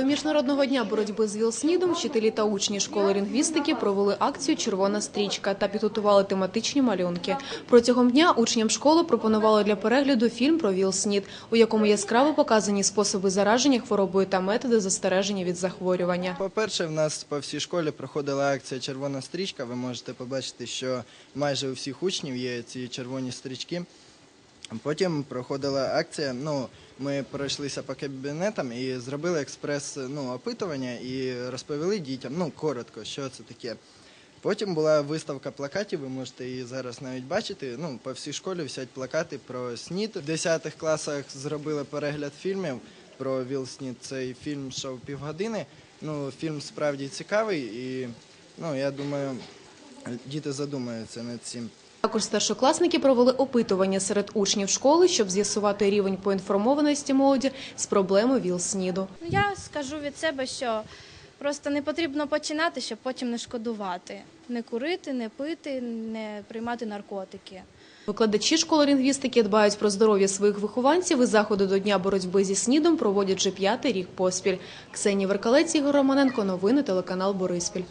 До міжнародного дня боротьби з ВІЛ-СНІДом вчителі та учні школи лінгвістики провели акцію Червона стрічка та підготували тематичні малюнки. Протягом дня учням школи пропонували для перегляду фільм про ВІЛ-СНІД, у якому яскраво показані способи зараження хворобою та методи застереження від захворювання. По-перше, в нас по всій школі проходила акція Червона стрічка. Ви можете побачити, що майже у всіх учнів є ці червоні стрічки. Потім проходила акція. Ну, ми пройшлися по кабінетам і зробили експрес ну, опитування і розповіли дітям, ну коротко, що це таке. Потім була виставка плакатів, ви можете її зараз навіть бачити. Ну, по всій школі висять плакати про СНІД. В 10 класах зробили перегляд фільмів про ВІЛ СНІД. Цей фільм йшов півгодини. Ну, фільм справді цікавий і ну, я думаю, діти задумаються над цим. Також старшокласники провели опитування серед учнів школи, щоб з'ясувати рівень поінформованості молоді з проблемою ВІЛ-СНІДу. Ну, Я скажу від себе, що просто не потрібно починати, щоб потім не шкодувати. Не курити, не пити, не приймати наркотики. Викладачі школи лінгвістики дбають про здоров'я своїх вихованців і заходи до Дня боротьби зі СНІДом проводять вже п'ятий рік поспіль. Ксенія Веркалець, Ігор Романенко, новини телеканал Бориспіль.